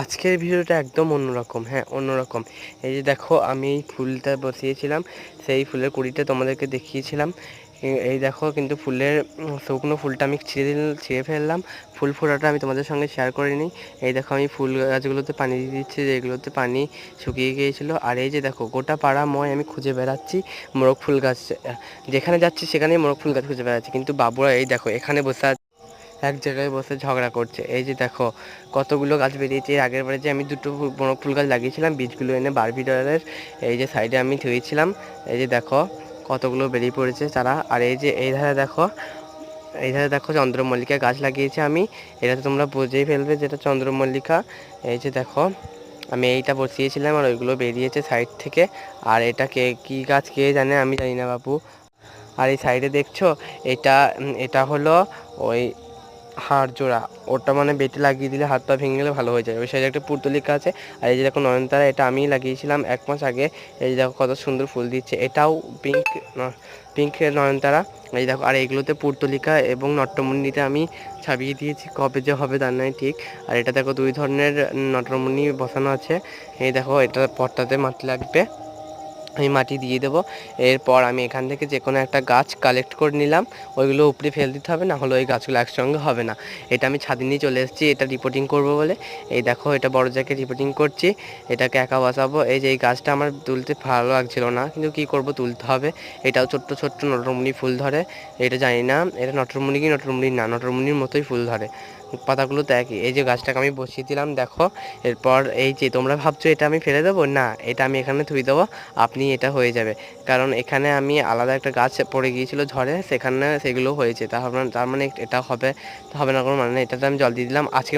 আজকের ভিডিওটা একদম অন্যরকম হ্যাঁ অন্যরকম। এই যে দেখো, আমি এই ফুলটা বসিয়েছিলাম, সেই ফুলের কুড়িটা তোমাদেরকে দেখিয়েছিলাম। এই দেখো, কিন্তু ফুলের শুকনো ফুলটা আমি ছিঁড়ে দিল, ছিঁড়ে ফেললাম। ফুল ফোটাটা আমি তোমাদের সঙ্গে শেয়ার করে নিই। এই দেখো, আমি ফুল গাছগুলোতে পানি দিয়ে দিচ্ছি, যেগুলোতে পানি শুকিয়ে গিয়েছিল। আর এই যে দেখো, গোটা পাড়া ময় আমি খুঁজে বেড়াচ্ছি মোরগ ফুল গাছ যেখানে যাচ্ছি সেখানেই মোরগ ফুল গাছ খুঁজে বেড়াচ্ছি। কিন্তু বাবুরা, এই দেখো, এখানে বসে এক জায়গায় বসে ঝগড়া করছে। এই যে দেখো, কতগুলো গাছ বেরিয়েছে। এর আগের বারে যে আমি দুটো বড় ফুল গাছ লাগিয়েছিলাম, বীজগুলো এনে বারবি ডলারের এই যে সাইডে আমি ধুয়েছিলাম এই যে দেখো, কতগুলো বেরিয়ে পড়েছে তারা। আর এই যে, এই ধারে দেখো, এই ধারে দেখো চন্দ্রমল্লিকা গাছ লাগিয়েছি আমি। এটা তো তোমরা বুঝেই ফেলবে যেটা চন্দ্রমল্লিকা। এই যে দেখো, আমি এইটা বসিয়েছিলাম আর ওইগুলো বেরিয়েছে সাইড থেকে। আর এটা কে, কী গাছ কে জানে আমি জানি না বাবু। আর এই সাইডে দেখছ, এটা এটা হলো ওই হাড় জোড়া, ওটা মানে বেটে লাগিয়ে দিলে হাত পা ভেঙে গেলে ভালো হয়ে ওই সাইডে একটা পুর্তলিকা আছে, আর এই যে দেখো নয়নতারা, এটা আমি লাগিয়েছিলাম এক মাস আগে। এই যে দেখো কত সুন্দর ফুল দিচ্ছে। এটাও পিঙ্ক পিঙ্ক নয়নতারা। এই দেখো, আর এগুলোতে পুর্তলিকা এবং নট্টমুন্ডিতে আমি ছাপিয়ে দিয়েছি। কবে যে হবে তার নাই ঠিক। আর এটা দেখো দুই ধরনের নটরমণি বসানো আছে। এই দেখো, এটা পটটাতে মাটি লাগবে। আমি মাটি দিয়ে দেবো। এরপর আমি এখান থেকে যে কোনো একটা গাছ কালেক্ট করে নিলাম। ওইগুলো উপরে ফেল দিতে হবে, না হলে ওই গাছগুলো একসঙ্গে হবে না। এটা আমি ছাদে নিয়ে চলে এসেছি, এটা রিপোর্টিং করব বলে। এই দেখো, এটা বড় জায়গায় রিপোর্টিং করছি। এটাকে একা বসাবো। এই যে এই গাছটা আমার তুলতে ভালো লাগছিল না, কিন্তু কি করব, তুলতে হবে। এটাও ছোট্ট ছোট্ট নটরমুনি ফুল ধরে। এটা জানি না, এটা নটরমণি কি নটরমণি না নটরমুনির মতোই ফুল ধরে। পাতাগুলো তো একই এই যে গাছটাকে আমি বসিয়ে দিলাম, দেখো। এরপর এই যে তোমরা ভাবছ এটা আমি ফেলে দেবো? না, এটা আমি এখানে থুই দেবো, আপনি এটা হয়ে যাবে। কারণ এখানে আমি আলাদা একটা গাছ পড়ে গিয়েছিল ঝড়ে, সেখানে সেগুলো হয়েছে। তার মানে তার মানে এটা হবে হবে না কোনো মানে এটাতে আমি জল দিয়ে দিলাম। আজকে